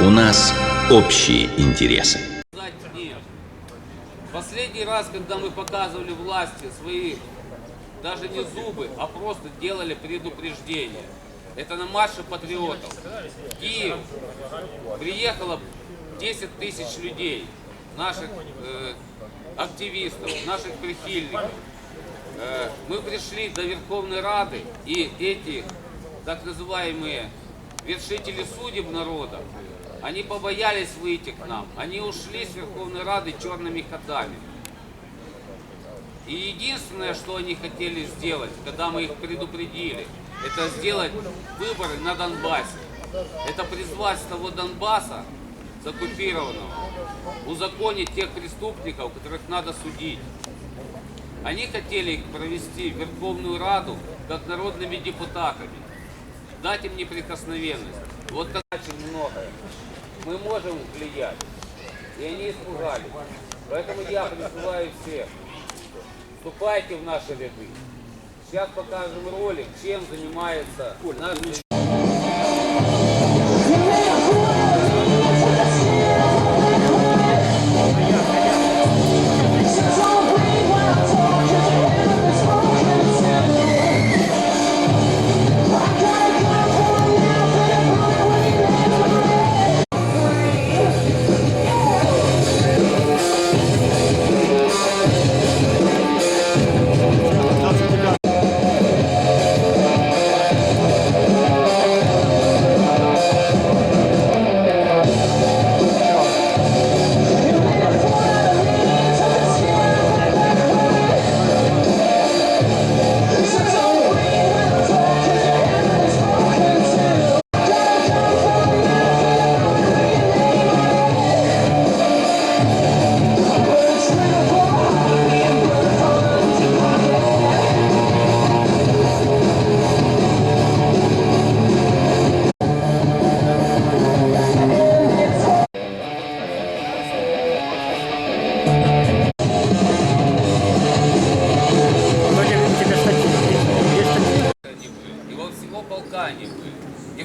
У нас общие интересы. Последний раз, когда мы показывали власти свои, даже не зубы, а просто делали предупреждение. Это на марше патриотов. Киев приехало 10 тысяч людей, наших э, активистов, наших прихильников. Э, мы пришли до Верховной Рады, и эти так называемые вершители судеб народа, они побоялись выйти к нам. Они ушли с Верховной Рады черными ходами. И единственное, что они хотели сделать, когда мы их предупредили, это сделать выборы на Донбассе. Это призвать того Донбасса, с оккупированного, узаконить тех преступников, которых надо судить. Они хотели их провести в Верховную Раду как народными депутатами, дать им неприкосновенность. Вот как очень многое. Мы можем влиять. И они испугались. Поэтому я призываю всех, вступайте в наши ряды. Сейчас покажем ролик, чем занимается наш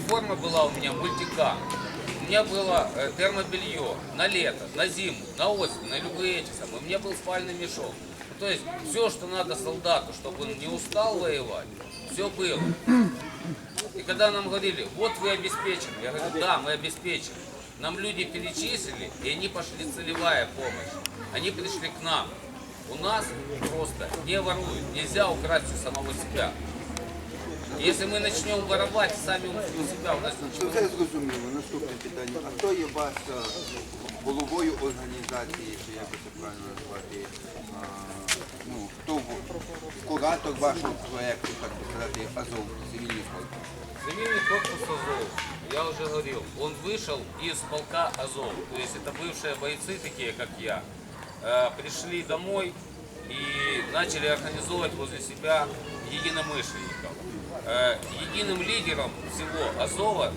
И форма была у меня мультика. У меня было э, термобелье на лето, на зиму, на осень, на любые эти самые. У меня был спальный мешок. То есть все, что надо солдату, чтобы он не устал воевать, все было. И когда нам говорили, вот вы обеспечены, я говорю, да, мы обеспечены. Нам люди перечислили, и они пошли целевая помощь. Они пришли к нам. У нас просто не воруют, нельзя украсть у самого себя. Если мы начнем воровать сами у себя, у нас ничего Це зрозуміло. Наступне питання. А хто є вас е, головою організації, чи як би це правильно назвати? А, ну, хто в- куратор вашого проєкту, так би сказати, Азов, цивільний корпус? Цивильный корпус Азов, я уже говорил, он вышел из полка Азов. То есть это бывшие бойцы, такие как я, э, пришли домой и начали организовывать возле себя единомышленников. Э, Единым лидером всего Азова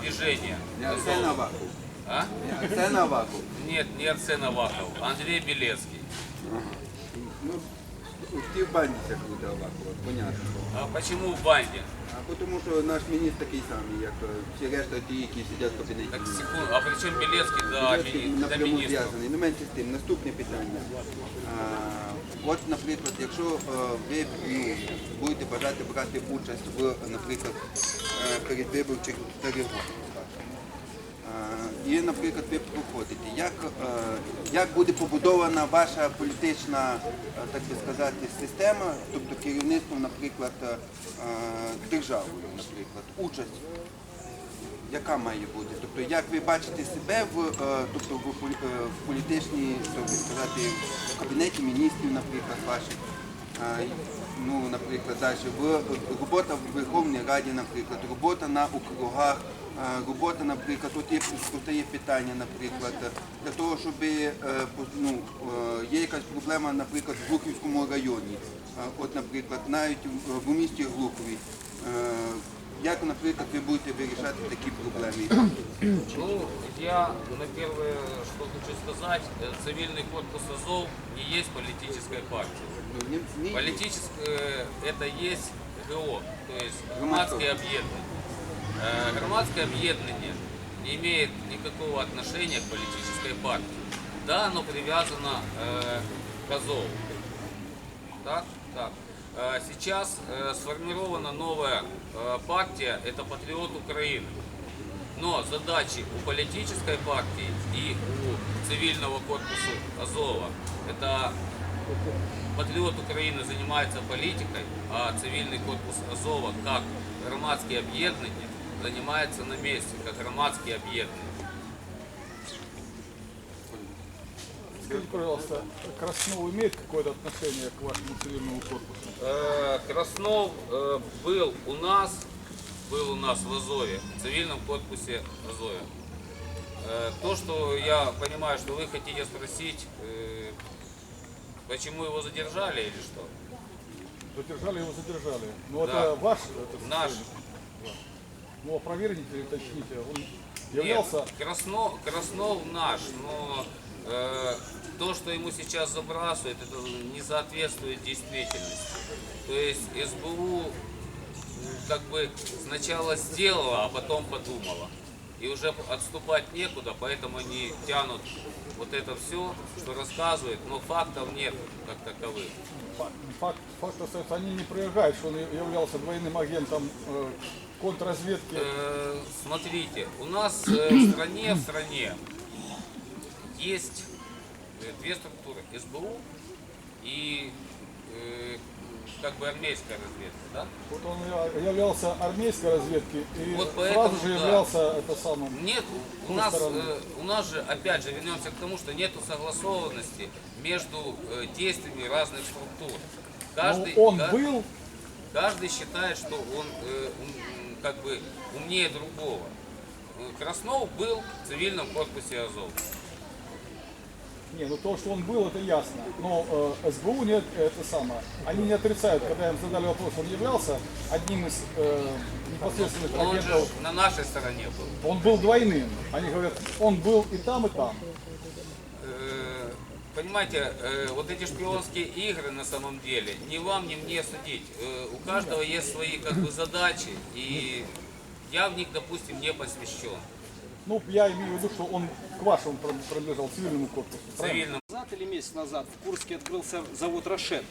движения Не Арсен. Аваков. А? Не Арсен Аваков. Нет, не Арсен Аваков, Андрей Белецкий. Ну, ті в це буде Авакова, понятно. А почему в банде? Тому що наш міністр такий самий, як е, всі решта ті, які сидять в кабінеті. Так, секунду, а при чому до, Білецький мини- до напряму зв'язаний. Ну, менше з тим, наступне питання. А, от, наприклад, якщо е, ви ну, будете бажати брати участь в, наприклад, е, передвиборчих перегонах. І, наприклад, ви проходите. Як, е, як буде побудована ваша політична, е, так би сказати, система, тобто керівництво, наприклад, е, державою, наприклад, участь яка має бути? Тобто, як ви бачите себе в, тобто, в, політичній, так би сказати, в кабінеті міністрів, наприклад, ваших, ну, наприклад, далі, робота в Верховній Раді, наприклад, робота на округах, е, робота, наприклад, от є, от є питання, наприклад, для того, щоб е, ну, е, є якась проблема, наприклад, в Глухівському районі, Е, от, наприклад, навіть в, місті Глухові. Як, наприклад, ви будете вирішати такі проблеми? Ну, я на первое, что хочу сказать, э, цивильный корпус Азов не есть политическая партия. Ну, не- не- Политическое это есть ГО, то есть громадское объединение. Э, Громадское объединение не имеет никакого отношения к политической партии. Да, оно привязано э, к Азову. Так, так. Э, Сейчас э, сформирована новая э, партия, это Патриот Украины. Но задачи у политической партии и у цивильного корпуса Азова это Патриот Украины занимается политикой, а цивильный корпус Азова, как громадские объединения, занимается на месте, как громадские объединения. Скажите, пожалуйста, Краснов имеет какое-то отношение к вашему цивильному корпусу? Э, Краснов э, был у нас, был у нас в Азове, в цивильном корпусе Азове. Э, То, что я понимаю, что вы хотите спросить, э, почему его задержали или что? Задержали его, задержали. Но Да. это ваш это Наш. Да. Ну, опровергните или уточните. Он являлся... Нет, Краснов, Краснов наш, но э, то, что ему сейчас забрасывают, это не соответствует действительности. То есть СБУ как бы сначала сделала, а потом подумала. И уже отступать некуда, поэтому они тянут вот это все, что рассказывают, но фактов нет как таковых. Факт, факт, остается, они не проявляют, что он являлся двойным агентом э, контрразведки. Э, смотрите, у нас э, в стране, в стране есть две структуры, СБУ и э, как бы армейская разведка, да? Вот он являлся армейской разведки и Вот поэтому, сразу же да. являлся это самым. Нет, у нас, э, у нас же, опять же, вернемся к тому, что нет согласованности между э, действиями разных структур. Каждый, Ну, он ка- был, каждый считает, что он э, ум- как бы умнее другого. Э, Краснов был в цивильном корпусе Азов. Не, ну то, что он был, это ясно. Но э, СБУ нет, это самое. Они не отрицают, когда им задали вопрос, он являлся одним из э, непосредственных Он же агентов. на нашей стороне был. Он был двойным. Они говорят, он был и там, и там. Э, Понимаете, э, вот эти шпионские игры на самом деле, ни вам, ни мне судить. Э, У каждого есть свои как бы задачи, и я в них, допустим, не посвящен. Ну, я имею в виду, что он к вашему принадлежал цивильному корпусу. Цивильным. назад или месяц назад в Курске открылся завод «Рошен».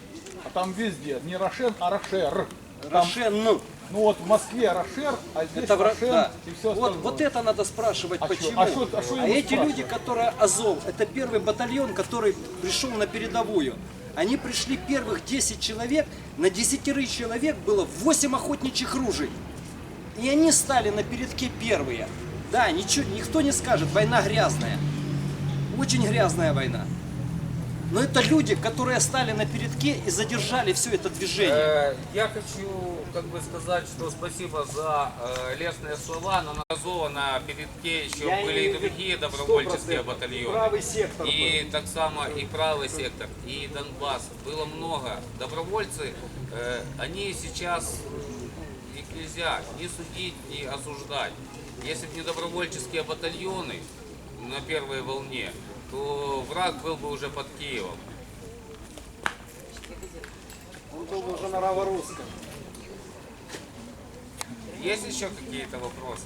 А там везде не Рошен, а Рошер. Там, «Рошен», ну, ну вот в Москве Рошер, а здесь это Рошен да. и все вот, остальное. вот это надо спрашивать, А чё- почему. а шо- а шо ему эти люди, которые Азов, это первый батальон, который пришел на передовую. Они пришли первых 10 человек, на 10 человек было 8 охотничьих ружей. И они стали на передке первые. Да, ничего, никто не скажет, война грязная. Очень грязная война. Но это люди, которые стали на передке и задержали все это движение. Э, Я хочу как бы сказать, что спасибо за э, лестные слова, но на на передке еще Я были и другие добровольческие 100%. батальоны. Правый сектор И так само и правый сектор, и Донбасс. Было много. Добровольцы, э, они сейчас э, их нельзя ни судить, ни осуждать. Если бы не добровольческие батальоны на первой волне, то враг был бы уже под Киевом. Он был уже на новорусском. Есть еще какие-то вопросы?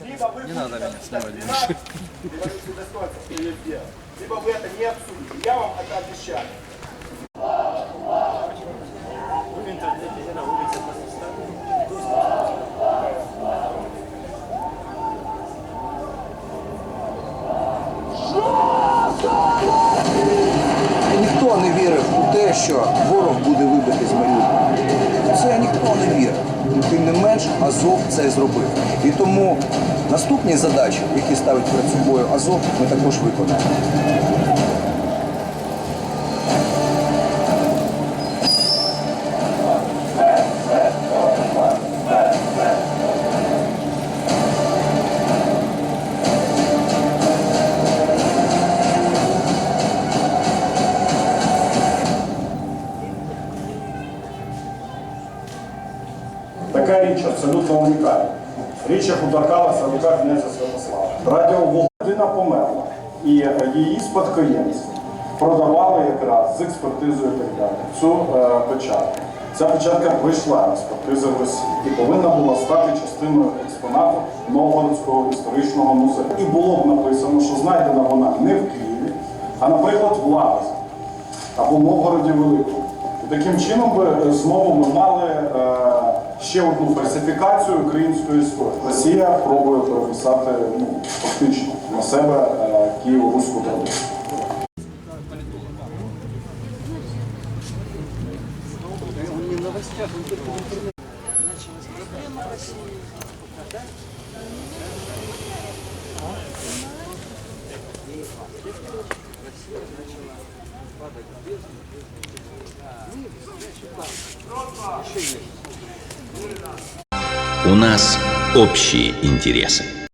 Либо вы это не обсудите. Я вам это обещаю. Що ворог буде вибити з Маріуполя. Це ніхто не вірить. Тим не менш, Азов це зробив. І тому наступні задачі, які ставить перед собою Азов, ми також виконаємо. Річ, яку торкалася князя Святослава. Радіо людина померла, і е, її спадкоємці продавали якраз з експертизою так далі цю е, печатку. Ця печатка пройшла експертизи в Росії і повинна була стати частиною експонату Новгородського історичного музею. І було б написано, що знайдена вона не в Києві, а, наприклад, в Лаврі або в Новгороді Великому. І таким чином би знову ми мали е, ще одну фальсифікацію української історії. Росія пробує переписати ну, фактично на себе е, києво-руську традицію. У нас общие интересы.